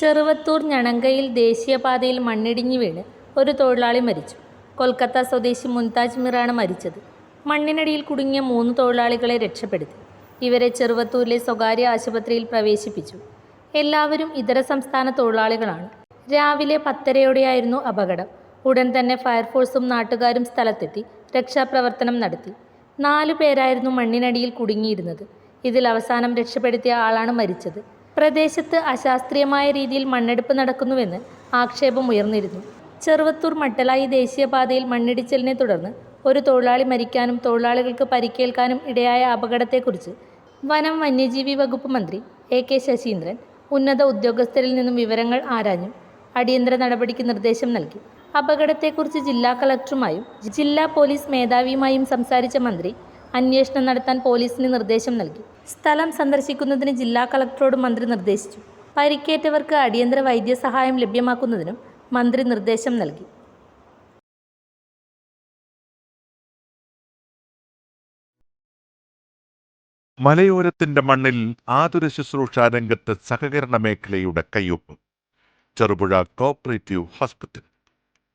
ചെറുവത്തൂർ ഞണങ്കയിൽ ദേശീയപാതയിൽ മണ്ണിടിഞ്ഞു വീണ് ഒരു തൊഴിലാളി മരിച്ചു. കൊൽക്കത്ത സ്വദേശി മുൻതാജ് മിറാണ് മരിച്ചത്. മണ്ണിനടിയിൽ കുടുങ്ങിയ മൂന്ന് തൊഴിലാളികളെ രക്ഷപ്പെടുത്തി. ഇവരെ ചെറുവത്തൂരിലെ സ്വകാര്യ ആശുപത്രിയിൽ പ്രവേശിപ്പിച്ചു. എല്ലാവരും ഇതര സംസ്ഥാന തൊഴിലാളികളാണ്. രാവിലെ പത്തരയോടെയായിരുന്നു അപകടം. ഉടൻ തന്നെ ഫയർഫോഴ്സും നാട്ടുകാരും സ്ഥലത്തെത്തി രക്ഷാപ്രവർത്തനം നടത്തി. നാലു പേരായിരുന്നു മണ്ണിനടിയിൽ കുടുങ്ങിയിരുന്നത്. ഇതിൽ അവസാനം രക്ഷപ്പെടുത്തിയ ആളാണ് മരിച്ചത്. പ്രദേശത്ത് അശാസ്ത്രീയമായ രീതിയിൽ മണ്ണെടുപ്പ് നടക്കുന്നുവെന്ന് ആക്ഷേപം ഉയർന്നിരുന്നു. ചെറുവത്തൂർ മട്ടലായി ദേശീയപാതയിൽ മണ്ണിടിച്ചിലിനെ തുടർന്ന് ഒരു തൊഴിലാളി മരിക്കാനും തൊഴിലാളികൾക്ക് പരിക്കേൽക്കാനും ഇടയായ അപകടത്തെക്കുറിച്ച് വനം വന്യജീവി വകുപ്പ് മന്ത്രി എ കെ ശശീന്ദ്രൻ ഉന്നത ഉദ്യോഗസ്ഥരിൽ നിന്നും വിവരങ്ങൾ ആരാഞ്ഞു. അടിയന്തര നടപടിക്ക് നിർദ്ദേശം നൽകി. അപകടത്തെക്കുറിച്ച് ജില്ലാ കളക്ടറുമായും ജില്ലാ പോലീസ് മേധാവിയുമായും സംസാരിച്ച മന്ത്രി അന്വേഷണം നടത്താൻ പോലീസിന് നിർദ്ദേശം നൽകി. സ്ഥലം സന്ദർശിക്കുന്നതിന് ജില്ലാ കളക്ടറോട് മന്ത്രി നിർദ്ദേശിച്ചു. പരിക്കേറ്റവർക്ക് അടിയന്തര വൈദ്യസഹായം ലഭ്യമാക്കുന്നതിനും മന്ത്രി നിർദ്ദേശം നൽകി. മലയോരത്തിന്റെ മണ്ണിൽ ആതുര ശുശ്രൂഷ രംഗത്ത് സഹകരണ മേഖലയുടെ കയ്യൊപ്പ്. Cherupuzha cooperative hospital